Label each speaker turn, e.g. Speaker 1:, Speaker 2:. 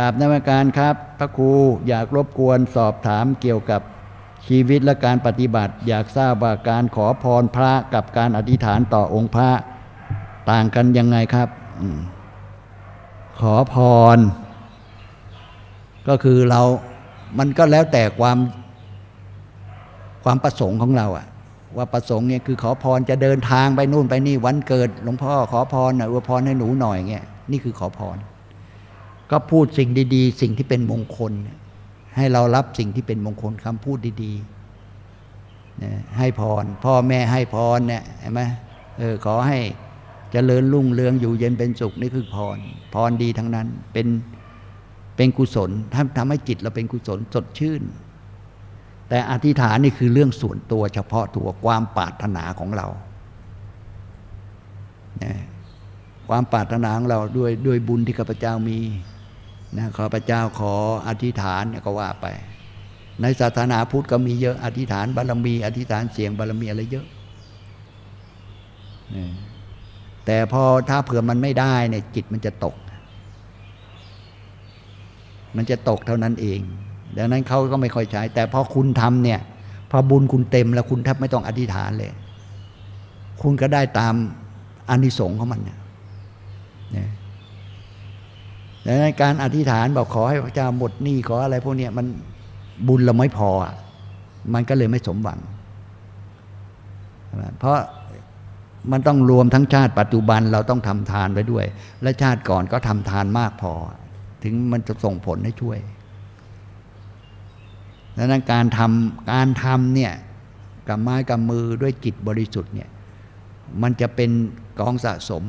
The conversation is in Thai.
Speaker 1: กราบนมัสการครับ พระครูอยากรบกวนสอบถามเกี่ยวกับชีวิตและการปฏิบัติ อยากทราบว่าการขอพรพระกับการอธิษฐานต่อองค์พระต่างกันยังไงครับขอพร ก็คือเรา มันก็แล้วแต่ความความประสงค์ของเราอะว่าประสงค์เนี่ยคือขอพรจะเดินทางไปนู่นไปนี่วันเกิด หลวงพ่อขอพรหน่อยอวยพรให้หนูหน่อยเงี้ยนี่คือขอพร ก็พูดสิ่งดี ๆ สิ่งที่เป็นมงคล ให้เรารับสิ่งที่เป็นมงคลคำพูดดีๆนะให้พร พ่อแม่ให้พรเนี่ยเห็นไหมเออขอให้เจริญรุ่งเรืองอยู่เย็นเป็นสุขนี่คือพร พรดีทั้งนั้นเป็นเป็นกุศลทำทำให้จิตเราเป็นกุศลสดชื่น แต่อธิษฐานนี่คือเรื่องส่วนตัวเฉพาะตัวความปรารถนาของเรานะความปรารถนาของเราด้วยด้วยบุญที่ข้าพเจ้ามี นะข้าพเจ้าขออธิษฐานก็ว่าไป ในศาสนาพุทธก็มีเยอะอธิษฐานบารมี อธิษฐานเสียงบารมีอะไรเยอะ แต่พอถ้าเผื่อมันไม่ได้เนี่ยจิตมันจะตก มันจะตกเท่านั้นเอง ดังนั้นเขาก็ไม่ค่อยใช้ แต่พอคุณทำเนี่ยพอบุญคุณเต็มแล้วคุณแทบไม่ต้องอธิษฐานเลย คุณก็ได้ตามอานิสงส์ของมันเนี่ย ดังนั้นการอธิษฐานบอกขอให้พระเจ้าหมดหนี้ขออะไรพวกเนี้ยมันบุญเราไม่พออะมันก็เลยไม่สมหวัง เพราะมันต้องรวมทั้งชาติปัจจุบันเราต้องทำทานไว้ด้วย และชาติก่อนก็ทำทานมากพอ ถึงมันจะส่งผลให้ช่วยดังนั้นการทำการทำเนี่ยกับไม้กับมือด้วยจิตบริสุทธิ์เนี่ยมันจะเป็นกองสะสม